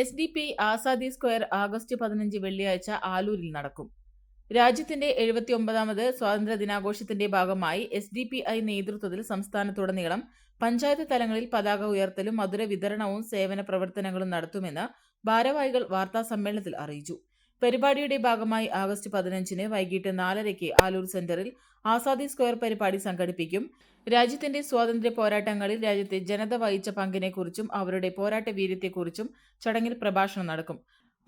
S D P I Azadi square August പതിനഞ്ച് വെള്ളിയാഴ്ച ആലൂരിൽ നടക്കും. രാജ്യത്തിന്റെ എഴുപത്തിയൊമ്പതാമത് സ്വാതന്ത്ര്യ ദിനാഘോഷത്തിന്റെ ഭാഗമായി എസ് ഡി പി ഐ നേതൃത്വത്തിൽ സംസ്ഥാനത്തുടനീളം പഞ്ചായത്ത് തലങ്ങളിൽ പതാക ഉയർത്തലും മധുര വിതരണവും സേവന പ്രവർത്തനങ്ങളും നടത്തുമെന്ന് ഭാരവാഹികൾ വാർത്താ സമ്മേളനത്തിൽ അറിയിച്ചു. പരിപാടിയുടെ ഭാഗമായി ആഗസ്റ്റ് പതിനഞ്ചിന് വൈകിട്ട് നാലരയ്ക്ക് ആലൂർ സെന്ററിൽ ആസാദി സ്ക്വയർ പരിപാടി സംഘടിപ്പിക്കും. രാജ്യത്തിന്റെ സ്വാതന്ത്ര്യ പോരാട്ടങ്ങളിൽ രാജ്യത്തെ ജനത വഹിച്ച പങ്കിനെക്കുറിച്ചും അവരുടെ പോരാട്ട വീര്യത്തെക്കുറിച്ചും ചടങ്ങിൽ പ്രഭാഷണം നടക്കും.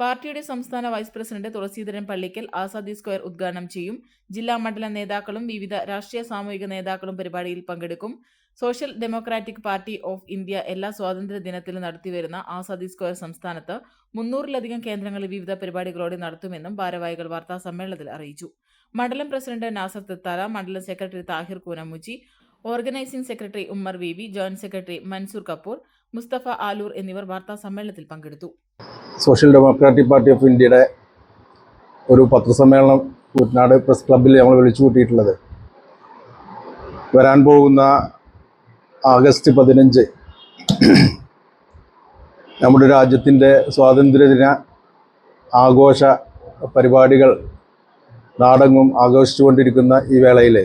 പാർട്ടിയുടെ സംസ്ഥാന vice president Thulaseedharan Pallikkal Azadi square ഉദ്ഘാടനം ചെയ്യും. ജില്ലാ മണ്ഡലം നേതാക്കളും വിവിധ രാഷ്ട്രീയ സാമൂഹിക നേതാക്കളും പരിപാടിയിൽ പങ്കെടുക്കും. Social democratic party of India എല്ലാ സ്വാതന്ത്ര്യ ദിനത്തിലും നടത്തിവരുന്ന ആസാദി സ്ക്വയർ സംസ്ഥാനത്ത് മുന്നൂറിലധികം കേന്ദ്രങ്ങളിൽ വിവിധ പരിപാടികളോടെ നടത്തുമെന്നും ഭാരവാഹികൾ വാർത്താ സമ്മേളനത്തിൽ അറിയിച്ചു. മണ്ഡലം പ്രസിഡന്റ് നാസർ തത്താല മണ്ഡലം secretary Thahir Koonamuchi organising secretary Ummar V joint secretary Mansoor Kapoor Musthafa Aloor എന്നിവർ വാർത്താ സമ്മേളനത്തിൽ പങ്കെടുത്തു. സോഷ്യൽ ഡെമോക്രാറ്റിക് പാർട്ടി ഓഫ് ഇന്ത്യയുടെ ഒരു പത്രസമ്മേളനം കുട്ടനാട് പ്രസ് ക്ലബിൽ നമ്മൾ വിളിച്ചു കൂട്ടിയിട്ടുള്ളത്. വരാൻ പോകുന്ന ആഗസ്റ്റ് പതിനഞ്ച് നമ്മുടെ രാജ്യത്തിന്റെ സ്വാതന്ത്ര്യദിന ആഘോഷ പരിപാടികൾ നാടെങ്ങും ആഘോഷിച്ചുകൊണ്ടിരിക്കുന്ന ഈ വേളയിൽ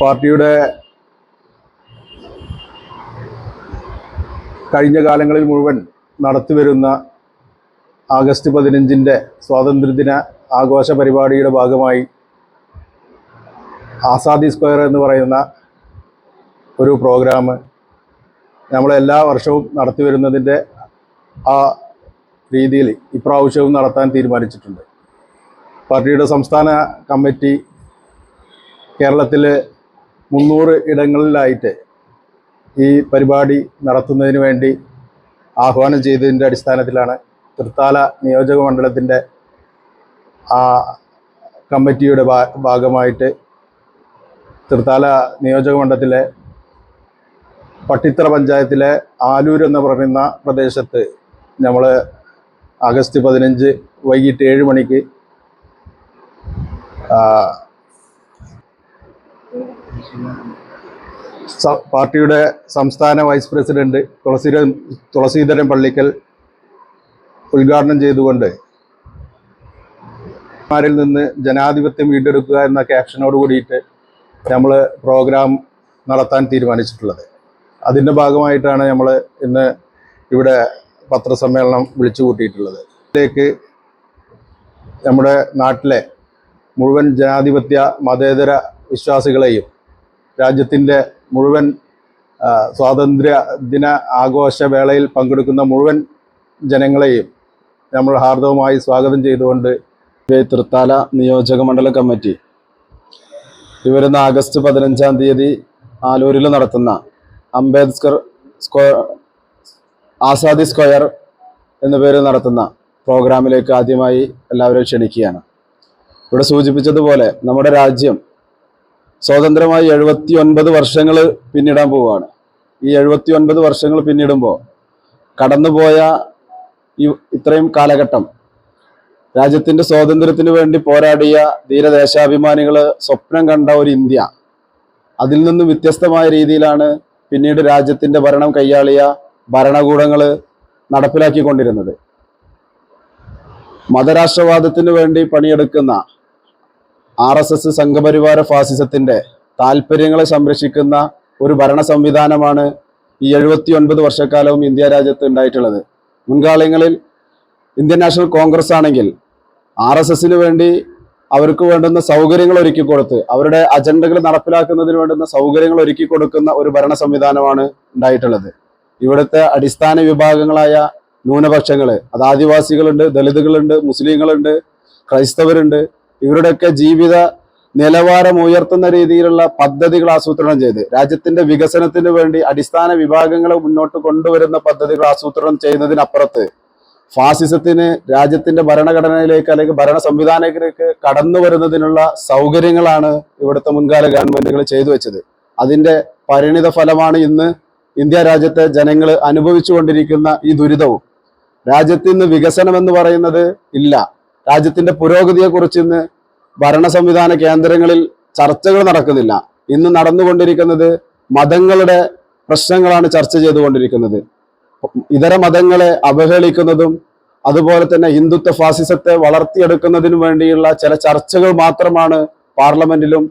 പാർട്ടിയുടെ കഴിഞ്ഞ കാലങ്ങളിൽ മുഴുവൻ നടത്തിവരുന്ന ആഗസ്റ്റ് പതിനഞ്ചിന്റെ സ്വാതന്ത്ര്യദിന ആഘോഷ പരിപാടിയുടെ ഭാഗമായി ആസാദി സ്ക്വയർ എന്ന് പറയുന്ന ഒരു പ്രോഗ്രാം നമ്മൾ എല്ലാ വർഷവും നടത്തി വരുന്നതിന്റെ ആ രീതിയിൽ ഇപ്രാവശ്യവും നടത്താൻ തീരുമാനിച്ചിട്ടുണ്ട്. പാർട്ടിയുടെ സംസ്ഥാന കമ്മിറ്റി കേരളത്തിൽ മുന്നൂറ് ഇടങ്ങളിലായിട്ട് ഈ പരിപാടി നടത്തുന്നതിന് വേണ്ടി ആഹ്വാനം ചെയ്തതിന്റെ അടിസ്ഥാനത്തിലാണ് തൃത്താല നിയോജക മണ്ഡലത്തിന്റെ ആ കമ്മിറ്റിയുടെ ഭാഗമായിട്ട് തൃത്താല നിയോജക മണ്ഡലത്തിലെ പട്ടിത്തറ പഞ്ചായത്തിലെ ആലൂർ എന്ന് പറയുന്ന പ്രദേശത്ത് നമ്മൾ ആഗസ്റ്റ് പതിനഞ്ച് വൈകിട്ട് ഏഴ് മണിക്ക് പാർട്ടിയുടെ സംസ്ഥാന വൈസ് പ്രസിഡന്റ് തുളസീധരൻ തുളസീധരൻ പള്ളിക്കൽ ഉദ്ഘാടനം ചെയ്തുകൊണ്ട് മാരിൽ നിന്ന് ജനാധിപത്യം വീണ്ടെടുക്കുക എന്ന ക്യാപ്ഷനോട് കൂടിയിട്ട് നമ്മൾ പ്രോഗ്രാം നടത്താൻ തീരുമാനിച്ചിട്ടുള്ളത്. അതിന്റെ ഭാഗമായിട്ടാണ് നമ്മൾ ഇന്ന് ഇവിടെ പത്രസമ്മേളനം വിളിച്ചു കൂട്ടിയിട്ടുള്ളത്. ഇതിലേക്ക് നമ്മുടെ നാട്ടിലെ മുഴുവൻ ജനാധിപത്യ മതേതര വിശ്വാസികളെയും രാജ്യത്തിന്റെ മുഴുവൻ സ്വാതന്ത്ര്യ ദിന ആഘോഷ വേളയിൽ പങ്കെടുക്കുന്ന മുഴുവൻ ജനങ്ങളെയും നമ്മൾ ഹാർദവമായി സ്വാഗതം ചെയ്തുകൊണ്ട് തൃത്താല നിയോജക മണ്ഡല കമ്മിറ്റി. ഇവർ വരുന്ന ആഗസ്റ്റ് പതിനഞ്ചാം തീയതി ആലൂരിൽ നടത്തുന്ന അംബേദ്കർ സ്ക്വയർ ആസാദി സ്ക്വയർ എന്ന നടത്തുന്ന പ്രോഗ്രാമിലേക്ക് ആദ്യമായി എല്ലാവരെയും ക്ഷണിക്കുകയാണ്. ഇവിടെ സൂചിപ്പിച്ചതുപോലെ നമ്മുടെ രാജ്യം സ്വതന്ത്രമായി എഴുപത്തി ഒൻപത് വർഷങ്ങൾ പിന്നിടാൻ പോവുകയാണ്. ഈ എഴുപത്തി ഒൻപത് വർഷങ്ങൾ പിന്നിടുമ്പോൾ കടന്നുപോയ ഈ ഇത്രയും കാലഘട്ടം രാജ്യത്തിന്റെ സ്വാതന്ത്ര്യത്തിന് വേണ്ടി പോരാടിയ ധീരദേശാഭിമാനികൾ സ്വപ്നം കണ്ട ഒരു ഇന്ത്യ അതിൽ നിന്നും വ്യത്യസ്തമായ രീതിയിലാണ് പിന്നീട് രാജ്യത്തിന്റെ ഭരണം കൈയാളിയ ഭരണകൂടങ്ങൾ നടപ്പിലാക്കിക്കൊണ്ടിരുന്നത്. മതരാഷ്ട്രവാദത്തിന് വേണ്ടി പണിയെടുക്കുന്ന ആർ എസ് എസ് സംഘപരിവാര ഫാസിസത്തിന്റെ താല്പര്യങ്ങളെ സംരക്ഷിക്കുന്ന ഒരു ഭരണ സംവിധാനമാണ് ഈ എഴുപത്തി ഒൻപത് വർഷക്കാലവും ഇന്ത്യ രാജ്യത്ത് ഉണ്ടായിട്ടുള്ളത്. മുൻകാലങ്ങളിൽ ഇന്ത്യൻ നാഷണൽ കോൺഗ്രസ് ആണെങ്കിൽ ആർ എസ് എസിന് വേണ്ടി അവർക്ക് വേണ്ടുന്ന സൗകര്യങ്ങൾ ഒരുക്കി കൊടുത്ത് അവരുടെ അജണ്ടകൾ നടപ്പിലാക്കുന്നതിന് വേണ്ടുന്ന സൗകര്യങ്ങൾ ഒരുക്കി കൊടുക്കുന്ന ഒരു ഭരണ സംവിധാനമാണ് ഉണ്ടായിട്ടുള്ളത്. ഇവിടുത്തെ അടിസ്ഥാന വിഭാഗങ്ങളായ ന്യൂനപക്ഷങ്ങൾ അത് ആദിവാസികളുണ്ട് ദളിതുകളുണ്ട് മുസ്ലിങ്ങളുണ്ട് ക്രൈസ്തവരുണ്ട് ഇവരുടെയൊക്കെ ജീവിത നിലവാരം ഉയർത്തുന്ന രീതിയിലുള്ള പദ്ധതികൾ ആസൂത്രണം ചെയ്ത് രാജ്യത്തിന്റെ വികസനത്തിന് വേണ്ടി അടിസ്ഥാന വിഭാഗങ്ങളെ മുന്നോട്ട് കൊണ്ടുവരുന്ന പദ്ധതികൾ ആസൂത്രണം ചെയ്യുന്നതിനപ്പുറത്ത് ഫാസിസത്തിന് രാജ്യത്തിന്റെ ഭരണഘടനയിലേക്ക് അല്ലെങ്കിൽ ഭരണ സംവിധാനത്തിലേക്ക് കടന്നു വരുന്നതിനുള്ള സൗകര്യങ്ങളാണ് ഇവിടുത്തെ മുൻകാല ഗവൺമെന്റുകൾ ചെയ്തു വെച്ചത്. അതിന്റെ പരിണിത ഫലമാണ് ഇന്ന് ഇന്ത്യ രാജ്യത്തെ ജനങ്ങൾ അനുഭവിച്ചുകൊണ്ടിരിക്കുന്ന ഈ ദുരിതവും. രാജ്യത്ത് ഇന്ന് വികസനം എന്ന് പറയുന്നത് ഇല്ല. രാജ്യത്തിന്റെ പുരോഗതിയെക്കുറിച്ച് ഇന്ന് ഭരണ സംവിധാന കേന്ദ്രങ്ങളിൽ ചർച്ചകൾ നടക്കുന്നില്ല. ഇന്ന് നടന്നുകൊണ്ടിരിക്കുന്നത് മതങ്ങളുടെ പ്രശ്നങ്ങളാണ് ചർച്ച ചെയ്തുകൊണ്ടിരിക്കുന്നത്. ഇതര മതങ്ങളെ അവഹേളിക്കുന്നതും അതുപോലെ തന്നെ ഹിന്ദുത്വ ഫാസിസത്തെ വളർത്തിയെടുക്കുന്നതിനു വേണ്ടിയുള്ള ചില ചർച്ചകൾ മാത്രമാണ് പാർലമെന്റിലും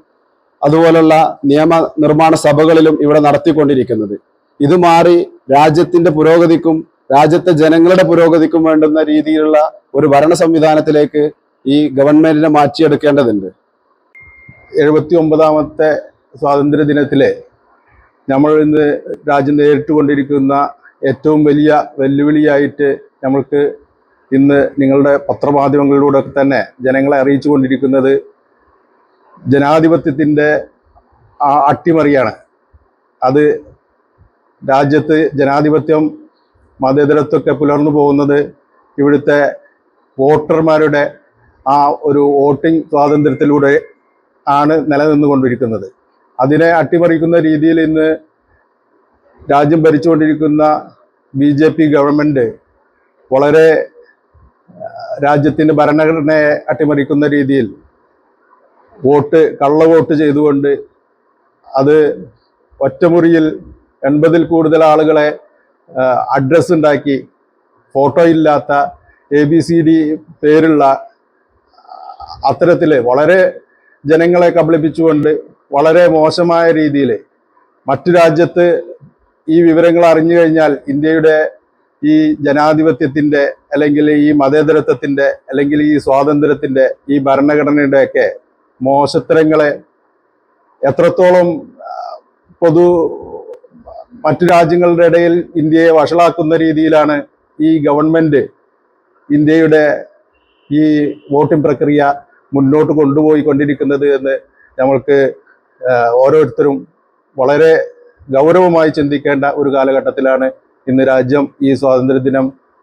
അതുപോലുള്ള നിയമ നിർമ്മാണ സഭകളിലും ഇവിടെ നടത്തിക്കൊണ്ടിരിക്കുന്നത്. ഇത് മാറി രാജ്യത്തിന്റെ പുരോഗതിക്കും രാജ്യത്തെ ജനങ്ങളുടെ പുരോഗതിക്കും വേണ്ടുന്ന രീതിയിലുള്ള ഒരു ഭരണ സംവിധാനത്തിലേക്ക് ഈ ഗവൺമെന്റിനെ മാറ്റിയെടുക്കേണ്ടതുണ്ട്. എഴുപത്തി ഒമ്പതാമത്തെ സ്വാതന്ത്ര്യ ദിനത്തിലെ നമ്മൾ ഇന്ന് രാജ്യം നേരിട്ടുകൊണ്ടിരിക്കുന്ന ഏറ്റവും വലിയ വെല്ലുവിളിയായിട്ട് നമ്മൾക്ക് ഇന്ന് നിങ്ങളുടെ പത്രമാധ്യമങ്ങളിലൂടെ തന്നെ ജനങ്ങളെ അറിയിച്ചു കൊണ്ടിരിക്കുന്നത് ജനാധിപത്യത്തിന്റെ അട്ടിമറിയാണ്. അത് രാജ്യത്ത് ജനാധിപത്യം മതേതരത്വമൊക്കെ പുലർന്നു പോകുന്നത് ഇവിടുത്തെ വോട്ടർമാരുടെ ആ ഒരു വോട്ടിംഗ് സ്വാതന്ത്ര്യത്തിലൂടെ ആണ് നിലനിന്നുകൊണ്ടിരിക്കുന്നത്. അതിനെ അട്ടിമറിക്കുന്ന രീതിയിൽ ഇന്ന് രാജ്യം ഭരിച്ചുകൊണ്ടിരിക്കുന്ന ബി ജെ പി ഗവൺമെന്റ് വളരെ രാജ്യത്തിന്റെ ഭരണഘടനയെ അട്ടിമറിക്കുന്ന രീതിയിൽ വോട്ട് കള്ള വോട്ട് ചെയ്തുകൊണ്ട് അത് ഒറ്റമുറിയിൽ എൺപതിൽ കൂടുതൽ ആളുകളെ അഡ്രസ്സ് ഉണ്ടാക്കി. ഫോട്ടോ ഇല്ലാത്ത എ ബി സി ഡി പേരുള്ള അത്തരത്തിൽ വളരെ ജനങ്ങളെ കബളിപ്പിച്ചുകൊണ്ട് വളരെ മോശമായ രീതിയിൽ മറ്റു രാജ്യത്ത് ഈ വിവരങ്ങൾ അറിഞ്ഞു കഴിഞ്ഞാൽ ഇന്ത്യയുടെ ഈ ജനാധിപത്യത്തിന്റെ അല്ലെങ്കിൽ ഈ മതേതരത്വത്തിന്റെ അല്ലെങ്കിൽ ഈ സ്വാതന്ത്ര്യത്തിന്റെ ഈ ഭരണഘടനയുടെയൊക്കെ മോശത്തരങ്ങളെ എത്രത്തോളം പൊതു മറ്റു രാജ്യങ്ങളുടെ ഇടയിൽ ഇന്ത്യയെ വഷളാക്കുന്ന രീതിയിലാണ് ഈ ഗവൺമെന്റ് ഇന്ത്യയുടെ ഈ വോട്ടിംഗ് പ്രക്രിയ മുന്നോട്ട് കൊണ്ടുപോയി കൊണ്ടിരിക്കുന്നത് എന്ന് നമ്മൾക്ക് ഓരോരുത്തരും വളരെ ഗൗരവമായി ചിന്തിക്കേണ്ട ഒരു കാലഘട്ടത്തിലാണ് ഇന്ന് രാജ്യം ഈ സ്വാതന്ത്ര്യദിനം